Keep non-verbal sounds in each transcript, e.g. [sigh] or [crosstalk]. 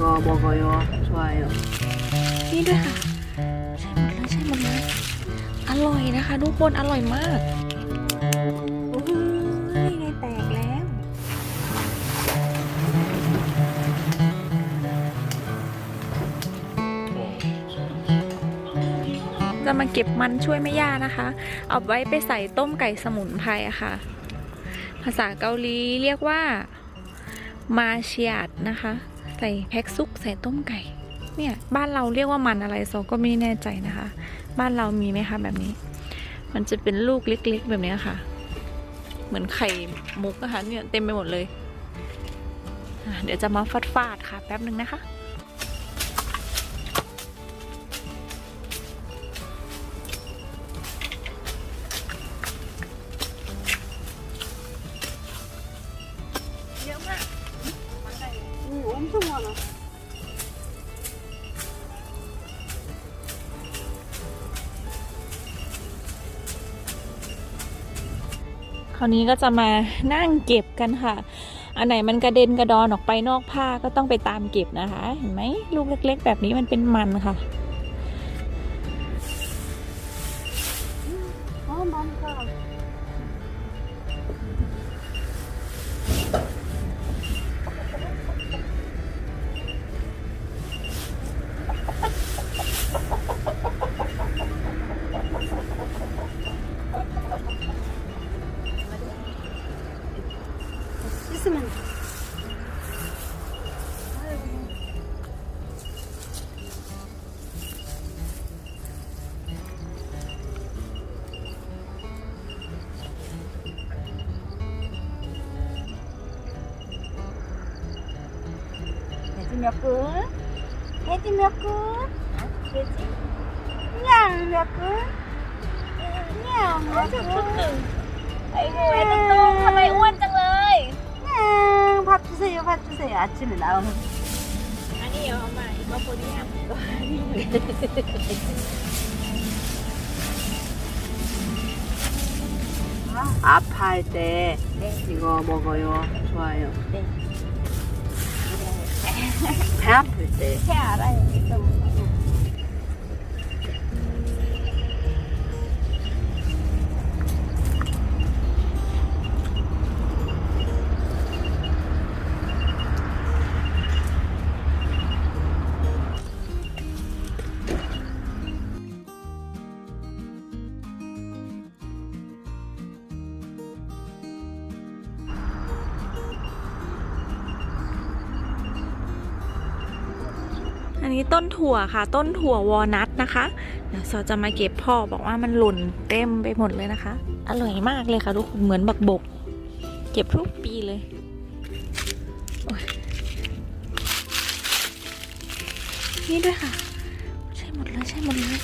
กบกยช่วยนี่ด้วยค่ะ ใช่หมดเลยใช่หมดเลยอร่อยนะคะ ทุกคนอร่อยมากโอ้ยไงแตกแล้ว จะมาเก็บมันช่วยแม่ย่านะคะ เอาไว้ไปใส่ต้มไก่สมุนไพรค่ะ ภาษาเกาหลีเรียกว่ามาเชียดนะคะ ใส่แพ็กซุกใส่ต้มไก่ เนี่ยบ้านเราเรียกว่ามันอะไรโซก็ไม่แน่ใจนะคะ บ้านเรามีไหมคะแบบนี้ มันจะเป็นลูกเล็กๆแบบนี้ค่ะ เหมือนไข่มุกนะคะเนี่ยเต็มไปหมดเลย เดี๋ยวจะมาฟาดๆค่ะแป๊บหนึ่งนะคะ คราวนี้ก็จะมานั่งเก็บกันค่ะ อันไหนมันกระเด็นกระดอนออกไปนอกผ้าก็ต้องไปตามเก็บนะคะ เห็นไหมลูกเล็ก ๆ แบบนี้มันเป็นมันค่ะอ๋อมันค่ะ 몇 근? 돼지 몇 근? 돼지? 냥 몇 근? 냥 몇 근? ไอ้หนูไอ้ตุ้งทำไมอ้วนจังเลย 냥, 밥 주세요, 밥 주세요. 아침에 나오는 อันนี้เอาใหม่มาคนนี้ 아파할 때 이거 먹어요. 좋아요. 네. 배 아플 때. 배 알아요. นี้ต้นถั่วค่ะ ต้นถั่ววอลนัทนะคะเดี๋ยวซอจะมาเก็บพ่อบอกว่ามันหล่นเต็มไปหมดเลยนะคะ อร่อยมากเลยค่ะทุกคนเหมือนบักบก เก็บทุกปีเลยนี่ด้วยค่ะ ใช่หมดเลยใช่หมดเลย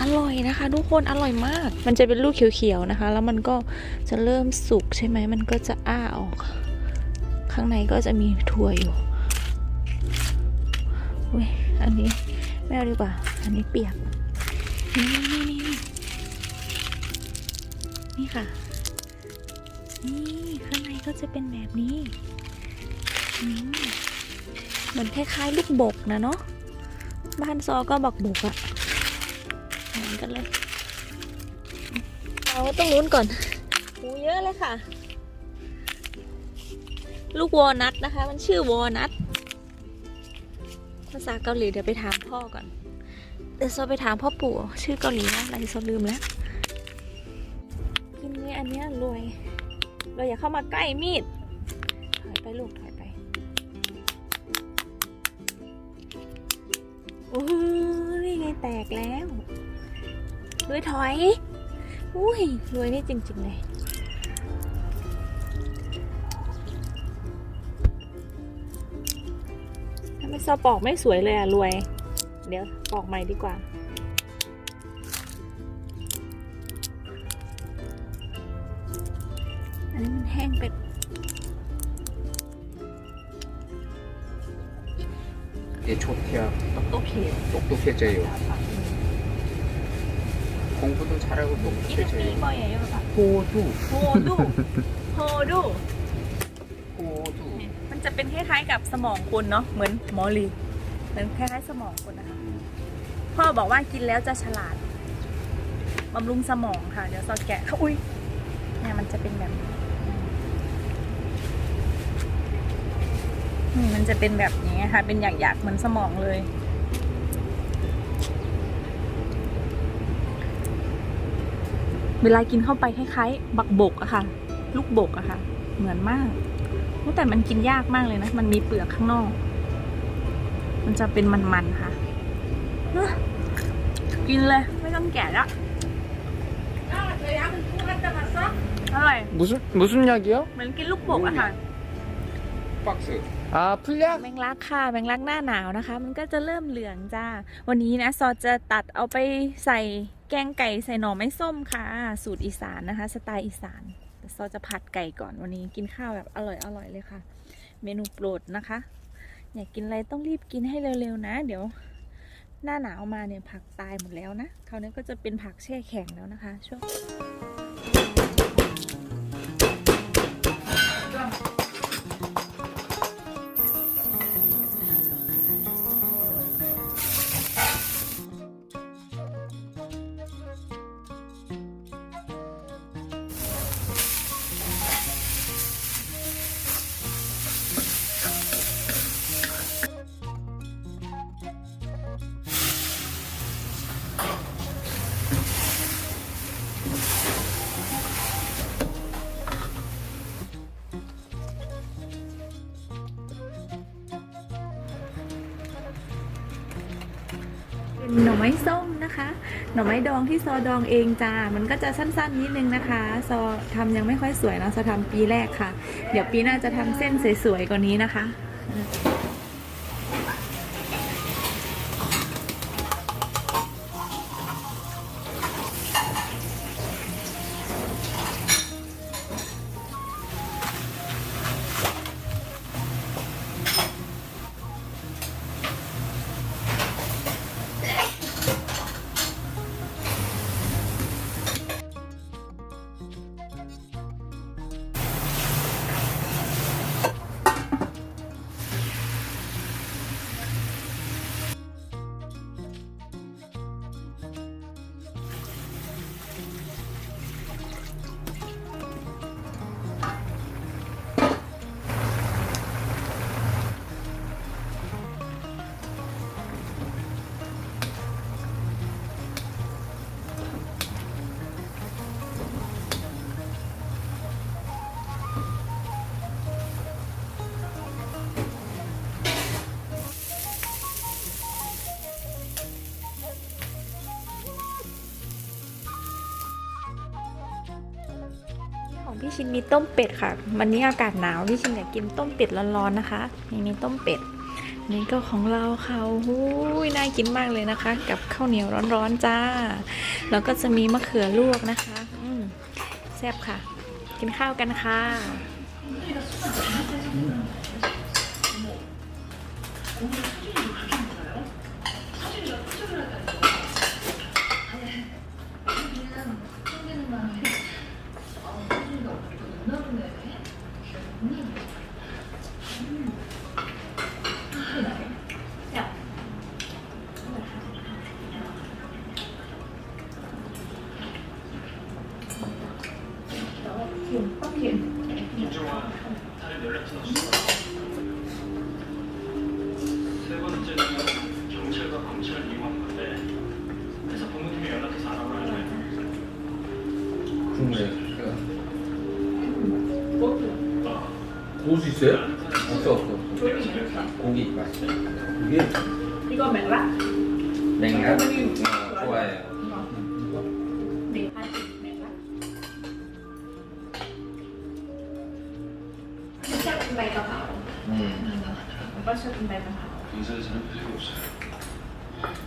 อร่อยนะคะ ทุกคนอร่อยมาก มันจะเป็นลูกเขียวๆนะคะ แล้วมันก็จะเริ่มสุกใช่ไหมมันก็จะอ้าออก ข้างในก็จะมีถั่วอยู่ อันนี้ไม่เอาดีกว่า อันนี้เปียก นี่นี่นี่นี่นี่ค่ะ นี่ข้างในก็จะเป็นแบบนี้อืมเหมือนคล้ายๆลูกบกนะเนาะ บ้านซอก็บักบกอะเหมือนกันเลยเอาไว้ตรงนู้นก่อนหูเยอะเลยค่ะ ลูกวอนัทนะคะ มันชื่อวอนัท ภาษาเกาหลีเดี๋ยวไปถามพ่อก่อน เดี๋ยวโซไปถามพ่อปู่ชื่อเกาหลีว่าอะไรโซลืมแล้วกินนี้อันนี้รวย เราอย่าเข้ามาใกล้มีด ถอยไปลูกถอยไปโอ้ยไงแตกแล้วรวยถอย อุ้ยรวยนี่จริงๆเลย ทำไมซอปอกไม่สวยเลยอะรวย เดี๋ยวปอกใหม่ดีกว่า อันนี้มันแห้งไป 이게 좋대야 โอเค 똑똑해져요. 공부도 잘하고 นี่ 똑똑해져요. บ่อยอะ 호두, โฮดูโฮดู 호두. จะเป็นคล้ายๆกับสมองคนเนาะเหมือนหมอลีเหมือนคล้ายๆสมองคนนะคะ พ่อบอกว่ากินแล้วจะฉลาดบำรุงสมองค่ะ เดี๋ยวซอแกะเขาอุ้ยเนี่ยมันจะเป็นแบบนี้มันจะเป็นแบบนี้ค่ะ เป็นหยากๆเหมือนสมองเลย เวลากินเข้าไปคล้ายๆ บักบกอะค่ะ ลูกบกอะค่ะ เหมือนมาก แต่มันกินยากมากเลยนะ มันมีเปลือกข้างนอก มันจะเป็นมันๆค่ะเนอะกินเลย ไม่ต้องแกะแล้วอร่อย 무슨 무슨 약이요? เหมือนกินลูกบกอะค่ะ 박스. 아 풀약. แมงลักค่ะ แมงลักหน้าหนาวนะคะ มันก็จะเริ่มเหลืองจ้า วันนี้นะซอจะตัดเอาไปใส่แกงไก่ใส่หน่อไม้ส้มค่ะ สูตรอีสานนะคะ สไตล์อีสานแต่ ซอจะผัดไก่ก่อนวันนี้กินข้าวแบบอร่อยอร่อยเลยค่ะ เมนูโปรดนะคะ อยากกินอะไรต้องรีบกินให้เร็วๆนะ เดี๋ยวหน้าหนาวมาเนี่ยผักตายหมดแล้วนะคราวนี้ก็จะเป็นผักแช่แข็งแล้วนะคะ ช่วง เป็นหน่อไม้ส้มนะคะ หน่อไม้ดองที่ซอดองเองจ้า มันก็จะสั้นๆนิดนึงนะคะ ซอทำยังไม่ค่อยสวยเนะซอทำปีแรกค่ะ เดี๋ยวปีหน้าจะทำเส้นสวยๆกว่านี้นะคะ พี่ชินมีต้มเป็ดค่ะ วันนี้อากาศหนาวพี่ชินอยากกินต้มเป็ดร้อนๆนะคะนี่มีต้มเป็ด นี่ก็ของเราค่ะหูยน่ากินมากเลยนะคะ กับข้าวเหนียวร้อนๆจ้า แล้วก็จะมีมะเขือลวกนะคะอืมแซ่บค่ะ กินข้าวกันค่ะ세번 국내 에 고수 있어요? 없어 없어 고기 맛있어 고기? 이거 맥락? 냉면? 어, 좋아해요 네, 아직 맥락. 진짜 군바이가 봐. 음. 벌써 군바이가 봐. 경찰에서는 필요 없어요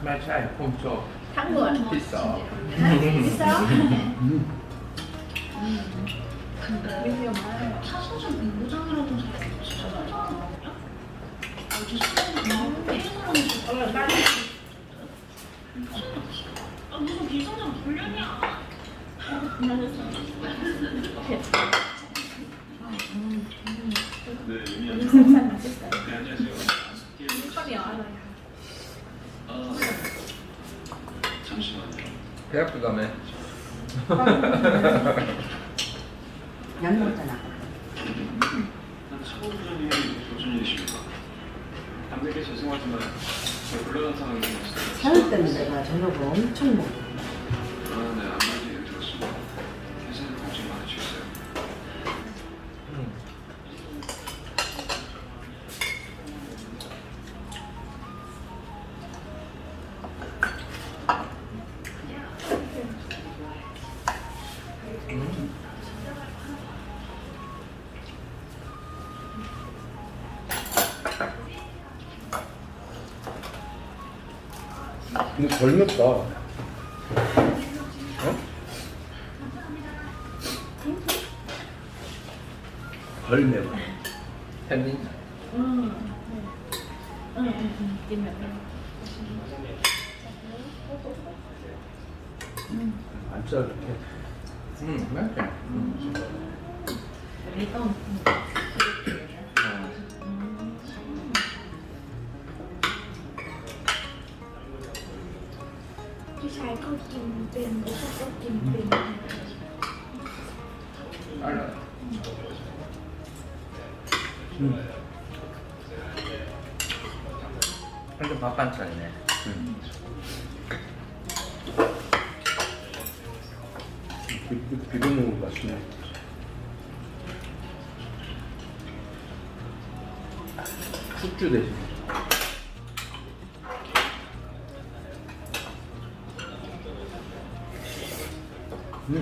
ไม่ใช่ผมชอบ 한국. พิซซ่า [laughs] 옛날 차소중 공부장이라고 사람 진짜 많았거든요. 어제 수업을 너무 해서라는 줄 알았어요. 아 무슨 비상장 불륜이야. 아, 배 아프다며. [laughs] 연못도 나고. 처음 전이 무슨 일이십니까? 담배께 죄송하지만 물러난 상황이 있습니다. 차를 때문에 내가 저녁을 엄청 먹어. 근데 덜 맵다. 어? 덜 매워. 햄린. อืมอืมอืมอืมกินแบบนี้ 안 짜게. 음, 맛있다. 음. แบบนี้ต้ม 어. เป็นพี่ชายก็กินเป็น 빨라. 음. 완전 밥 반찬이네. 음. 비- 비- 비벼 먹으면 맛있네. 숙주 대신. 음.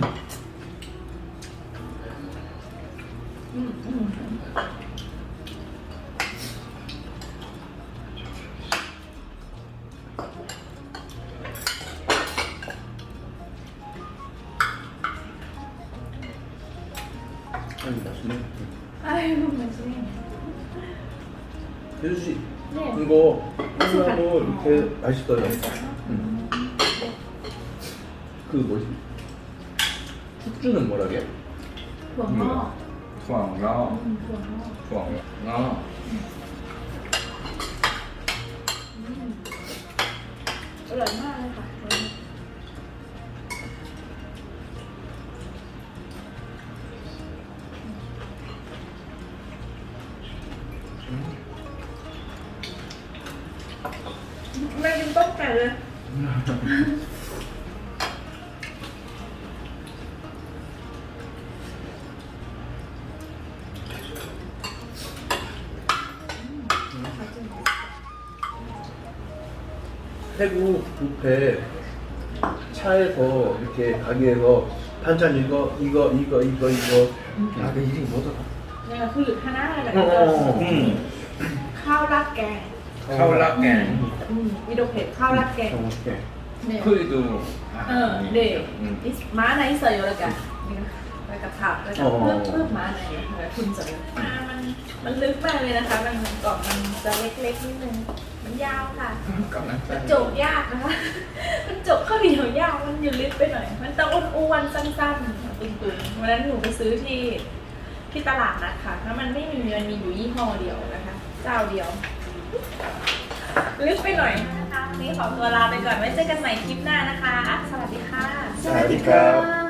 아니 맛있네. 아이고 맛있네 혜수 씨, 네. 이거 하고 이렇게 맛있어요. 음. 그 뭐지? 숙주는 뭐라 그래? 뭐야? 투앙라 투앙라 Mấy cái tốt này lên 태국 뷔페 차에서 이렇게 가게에서 반찬 이거 이거 이거 이거 이거 아, 내 이름이 뭐더라? เนี่ยคือคณะอะไรแบบ 어, นี้ 어, 음. ข้าวราดแกง 카올라겐. อืมอินโดเผ็ดข้าวราดแกง 이렇게 เนี่ย 크리도. เออเด็ก 음. ม้าในเสยแล้วกัน ไปกับถักแล้วก็เลือเลือกมาไหนเอนคุณจะมามันมันลึกมากเลยนะคะ มันกล่องมันจะเล็กๆนิดนึงมันยาวค่ะมันจบยากนะคะมันจบข้าวเหนียวยาวมันอยู่ลึกไปหน่อย มันต้องอ้วนๆสั้นๆตึงๆวันนั้นหนูไปซื้อที่ที่ตลาดนัดค่ะแล้วมันไม่มีมันมีอยู่ยี่ห้อเดียวนะคะเจ้าเดียวลึกไปหน่อยนี่ขอตัวลาไปก่อนไว้เจอกันใหม่คลิปหน้านะคะ สวัสดีค่ะ สวัสดีครับ